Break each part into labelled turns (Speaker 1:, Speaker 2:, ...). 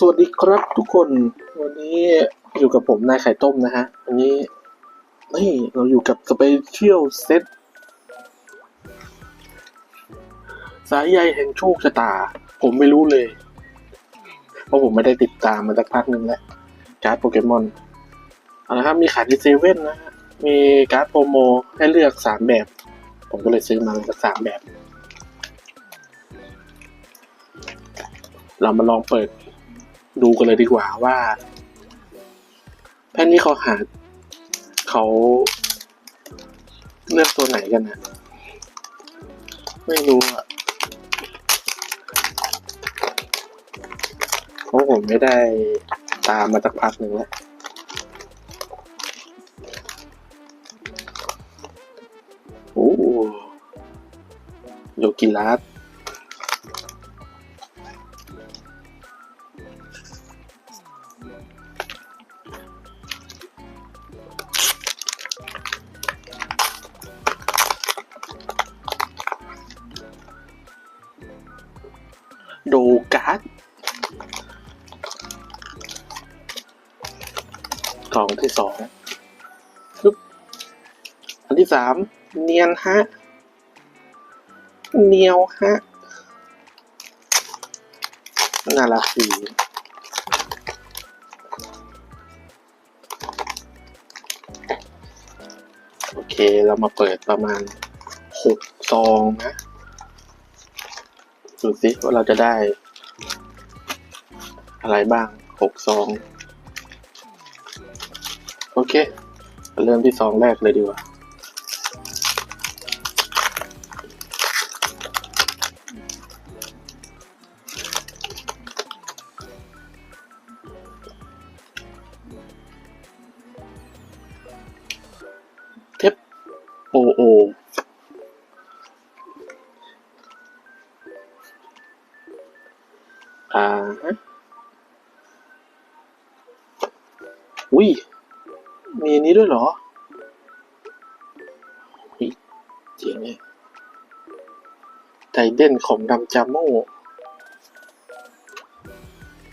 Speaker 1: สวัสดีครับทุกคน วันนี้อยู่กับผมนายไข่ต้มนะฮะ วันนี้นี่เราอยู่กับสเปเชียลเซตสายใยแห่งโชคชะตา ผมไม่รู้เลย เพราะผมไม่ได้ติดตามมาสักพักหนึ่งแล้ว การ์ดโปเกมอนเอาละครับ มีขายที่เซเว่นนะฮะ มีการ์ดโปรโมให้เลือกสามแบบ ผมก็เลยซื้อมาสักสามแบบ เรามาลองเปิด ดูกันเลยดีกว่าว่า แพทนี้เขาหาเขาเลือกตัวไหนกันนะไม่รู้อะเพราะผมไม่ได้ตามมาสักพักหนึ่งแล้วโอ้โยกิรัส ดการ์ดกล่องที่สองอันที่สามเนียนฮะ เนียวฮะ น่ารักดีโอเค เรามาเปิดประมาณหกซองนะ ดูสิว่าเราจะได้ อะไรบ้างหกซอง โอเค เริ่มที่ซองแรกเลยดีกว่า เทปโอโอ อ่าฮะอุ้ย มีอันนี้ด้วยเหรออุ้ยเจ๋งเนี่ยไทเด่นของดำจาโม่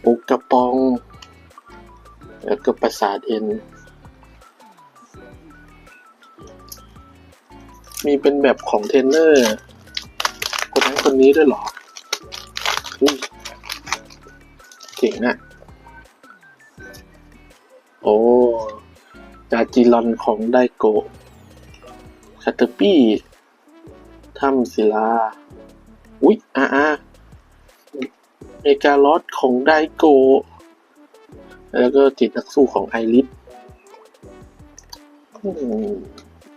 Speaker 1: ปุกกระปอง แล้วก็ประสาทเอ็น มีเป็นแบบของเทรนเนอร์ คนนั้นคนนี้ด้วยเหรออุ้ย จ๋งอะโอ้จาจิรอนของไดโกะคาเตอร์ปี้ถ้ำศิลา อุ๊ยอาอาเมกาลอสของไดโกะแล้วก็จิตนักสู้ของไอริส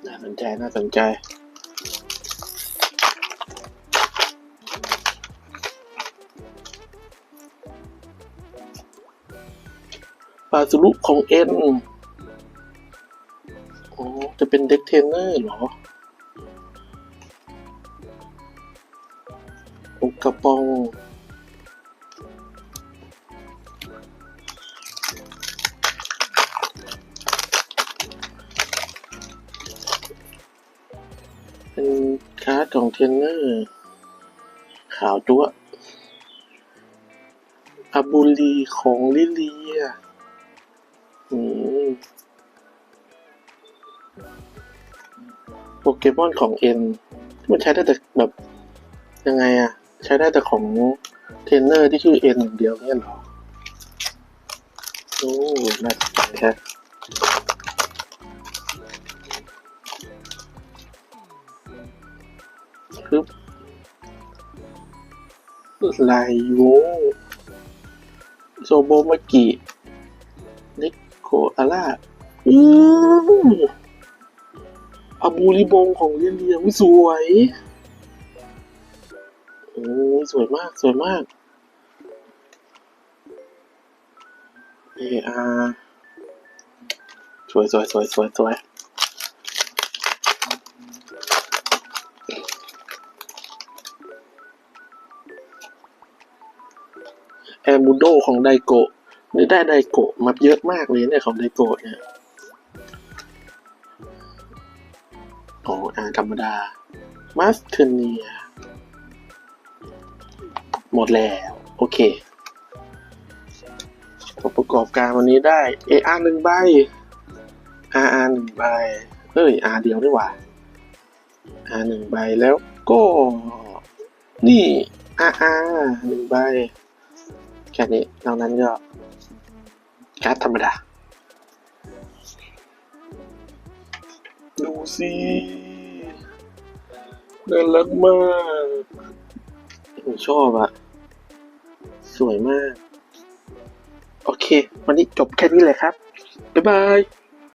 Speaker 1: น่าสนใจ น่าสนใจ ปาสุรุของเอ็นอ๋อจะเป็นเด็กเทรนเนอร์เหรอโอกระปองเป็นการ์ดของเทรนเนอร์ ขาวตัวอาบูลีของลิเลีย โปเกมอนของเอ็นมันใช้ได้แต่แบบยังไงอะใช้ได้แต่ของเทรนเนอร์ที่ชื่อเอ็นอย่างเดียวเนี่ยหรอ โอ้น่าสนใจฮะปึ๊บไลโวโซโบมากินิ โคอาร่าอู้อาบูริบงของเรียนเรียงสวยโอ้ยสวยมาก สวยมากเออาสวยสวยสวยสวยสวยแอร์มูโดของไดโกะ ได้ไดโกะมาเยอะมากเลยเนี่ยของไดโกะเนี่ยอ๋ออ่าธรรมดา มาสเทเนีย หมดแล้ว โอเคประกอบการวันนี้ได้ AR หนึ่งใบ RR หนึ่งใบ เอ้ย R เดียวดีกว่า R หนึ่งใบแล้วก็นี่ RR หนึ่งใบ แค่นี้นอกนั้นก็ การ์ดธรรมดา ดูสิน่ารักมากผมชอบอะสวยมาก โอเค วันนี้จบแค่นี้เลยครับ บ๊ายบาย